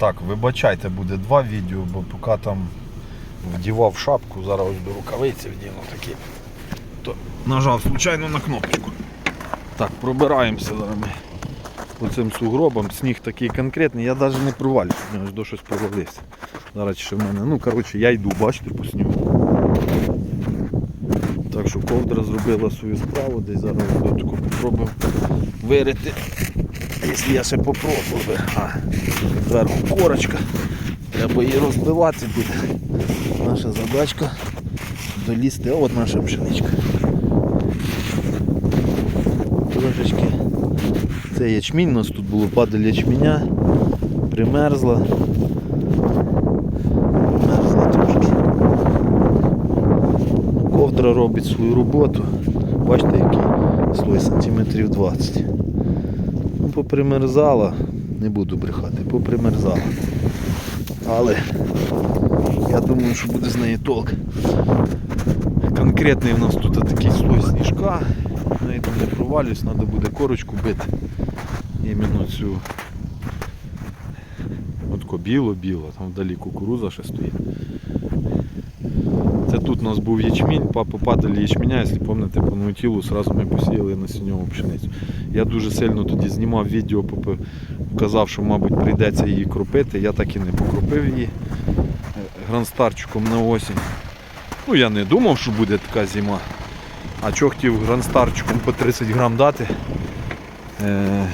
Так, вибачайте, буде два відео, бо поки там вдівав шапку, зараз ось до рукавиці вдіну такі. То нажав случайно на кнопочку. Так, пробираємося зараз ми по цим сугробам. Сніг такий конкретний, я навіть не мене аж до щось провалився. Зараз ще в мене. Ну, коротше, я йду, бачите, по снігу. Так що ковдра зробила свою справу, десь зараз попробую вирити. Якщо я ще попробую. би. А, зверху корочка. Треба її розбивати буде. Наша задачка долізти. От наша пшеничка. Трошечки. Це ячмінь, у нас тут було падаль ячменя, примерзла. Примерзла трошки. Ковдра робить свою роботу. Бачите, який слой сантиметрів 20. Попримерзала, не буду брехати, попримерзала. Але я думаю, що буде з неї толк. Конкретний у нас тут такий слой сніжка. На этом не провалюсь, треба буде корочку бити. Іменно цю Отко біло-біло, там вдалі кукуруза ще стоїть. Це тут у нас був ячмінь, папа падали ячменя, якщо пам'ятаєте, по наутілу сразу ми посіяли на сіньову пшеницю. Я дуже сильно тоді знімав відео, казав, що, мабуть, прийдеться її кропити. Я так і не покропив її гранстарчиком на осінь. Ну, я не думав, що буде така зима. А чого хотів гранстарчиком по 30 грам дати. Е,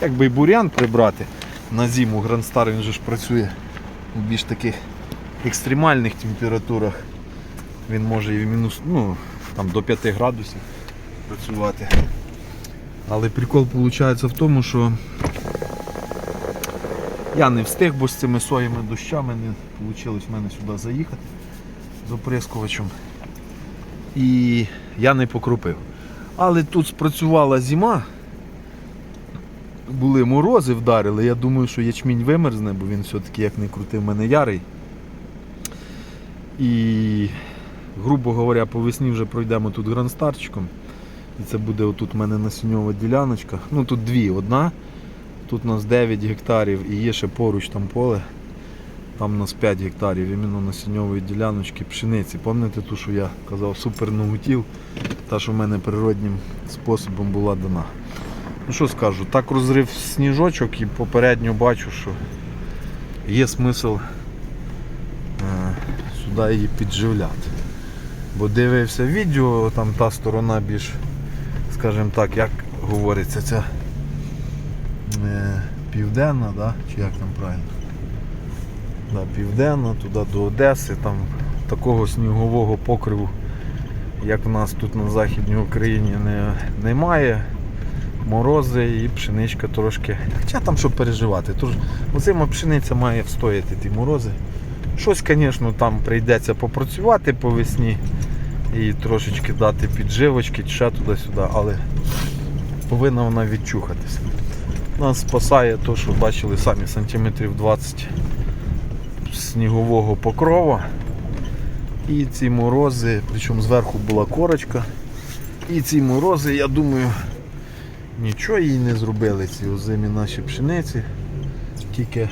якби і бурян прибрати на зиму, гранстар він же ж працює у більш таких екстремальних температурах. Він може і в мінус, ну, там до 5 градусів працювати. Але прикол виходить в тому, що я не встиг, бо з цими соєми дощами не вийшло в мене сюди заїхати з оприскувачем. І я не покропив. Але тут спрацювала зима, були морози, вдарили. Я думаю, що ячмінь вимерзне, бо він все-таки як не крутий в мене ярий. І, грубо говоря, по весні вже пройдемо тут гранстарчиком. І це буде отут у мене насіньова діляночка. Ну тут дві. Одна, тут у нас 9 гектарів і є ще поруч там поле. Там у нас 5 гектарів іменно насіньової діляночки пшениці. Пам'ятаєте ту, що я казав, супер ногутіл, та, що в мене природнім способом була дана. Ну що скажу, так розрив сніжочок і попередньо бачу, що є смисл е, сюди її підживляти. Бо дивився відео, там та сторона більш, скажімо так, як говориться, ця е, південна, да? чи як там правильно? Да, південна, туди до Одеси, там такого снігового покриву, як в нас тут на Західній Україні не, немає. Морози і пшеничка трошки. Хоча там що переживати. Тож оцима пшениця має встояти ті морози. Щось, звісно, там прийдеться попрацювати по весні і трошечки дати підживочки, ще туди-сюди, але повинна вона відчухатися. Нас спасає те, що бачили самі сантиметрів 20 снігового покрова. І ці морози, причому зверху була корочка. І ці морози, я думаю, нічого їй не зробили ці озимі наші пшениці. Тільки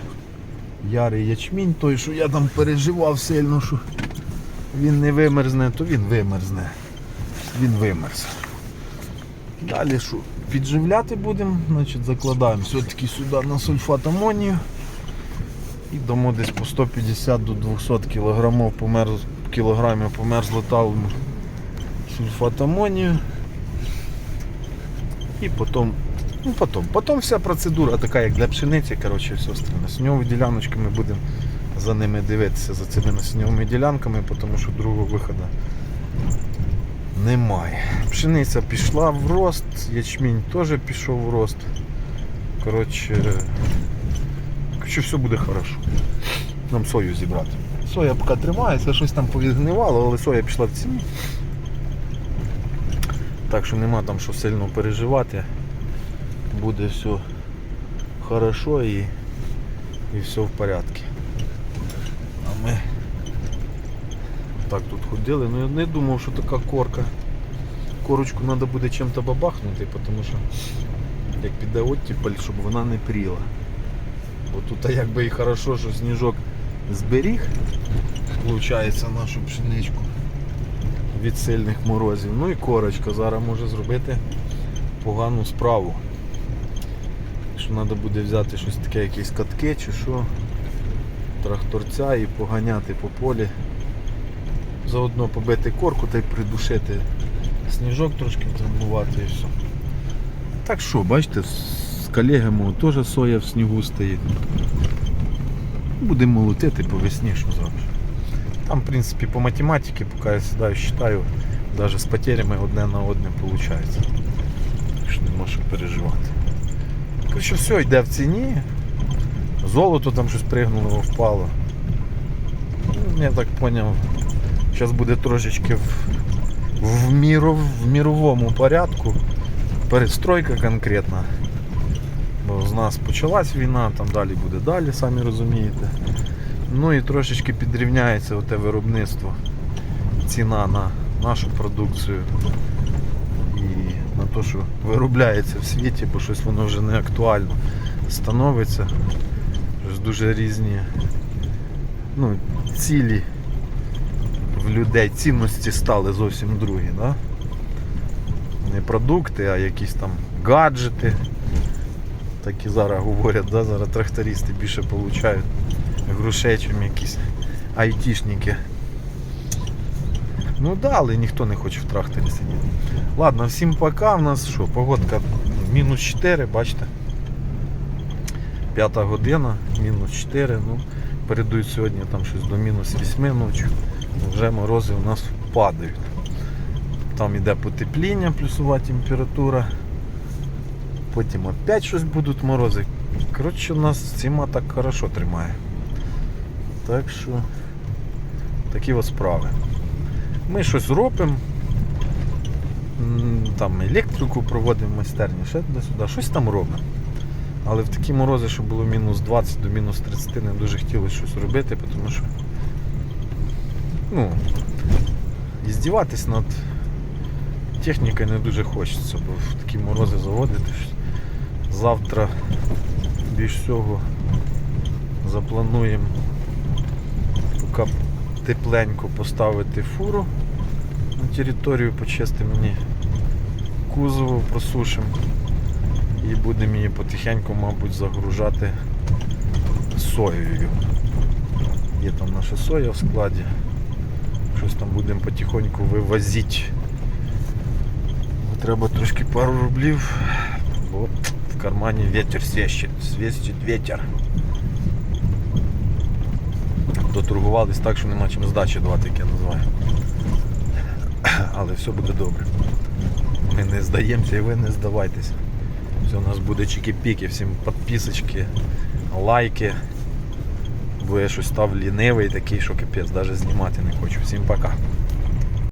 ярий ячмінь, той, що я там переживав сильно, що він не вимерзне, то він вимерзне. Він вимерз. Далі що? Підживляти будемо, значить закладаємо все-таки сюди на сульфат амонію. І дамо десь по 150 до 200 кг померз, кілограмів померзлоталому сульфат амонію. І потім, ну потім, потім вся процедура така, як для пшениці, коротше, все остальне. Насньові діляночки ми будемо за ними дивитися, за цими насньовими ділянками, тому що другого виходу немає. Пшениця пішла в рост, ячмінь теж пішов в рост. Коротше, що все буде хорошо. Нам сою зібрати. Соя поки тримається, щось там повідгнивало, але соя пішла в ціні. Так що нема там що сильно переживати. Буде все хорошо і, і все в порядку. А ми так тут ходили, ну я не думав, що така корка. Корочку треба буде чим-то бабахнути, тому що як піде оттіпаль, щоб вона не пріла. Бо тут якби і хорошо, що сніжок зберіг, виходить, нашу пшеничку від сильних морозів. Ну і корочка зараз може зробити погану справу. Що треба буде взяти щось таке, якісь катки чи що, тракторця і поганяти по полі. Заодно побити корку та й придушити сніжок трошки трамбувати і все. Так що, бачите, з колегами теж соя в снігу стоїть. Будемо молотити по весні, що зробиш. Там, в принципі, по математиці, поки я сідаю, считаю, навіть з потерями одне на одне виходить. Так що нема що переживати. Коротше, все йде в ціні. Золото там щось пригнуло, впало. Ну, Я так зрозумів, зараз буде трошечки в, в, міру, в міровому порядку. Перестройка конкретна. Бо з нас почалась війна, там далі буде далі, самі розумієте. Ну і трошечки підрівняється оте виробництво, ціна на нашу продукцію те, що виробляється в світі, бо щось воно вже не актуально становиться. Дуже різні ну, цілі в людей, цінності стали зовсім другі. Да? Не продукти, а якісь там гаджети. Так і зараз говорять, да? зараз трактористи більше получають грошей, чим якісь айтішники. Ну да, але ніхто не хоче в тракторі сидіти. Ладно, всім пока. У нас що, погодка мінус 4, бачите. П'ята година, мінус 4. Ну, передують сьогодні там щось до мінус 8 ночі. Вже морози у нас падають. Там йде потепління, плюсова температура. Потім опять щось будуть морози. Коротше, у нас зима так хорошо тримає. Так що такі ось справи. Ми щось робимо. Там електрику проводимо в майстерні, ще туди-сюди, щось там робимо. Але в такі морози, що було мінус 20 до мінус 30, не дуже хотілося щось робити, тому що ну, іздіватись над технікою не дуже хочеться, бо в такі морози заводити. Завтра більш всього заплануємо поки тепленько поставити фуру на територію, почистимо мені кузову, просушимо і будемо її потихеньку, мабуть, загружати соєю. Є там наша соя в складі. Щось там будемо потихоньку вивозити. Треба трошки пару рублів, бо в кармані ветер свищить, свистить ветер. Доторгувались так, що нема чим здачі давати, як я називаю. Але все буде добре. Ми не здаємося і ви не здавайтеся. Все у нас буде чики-піки, всім підписочки, лайки. Бо я щось став лінивий такий, що капець, навіть знімати не хочу. Всім пока.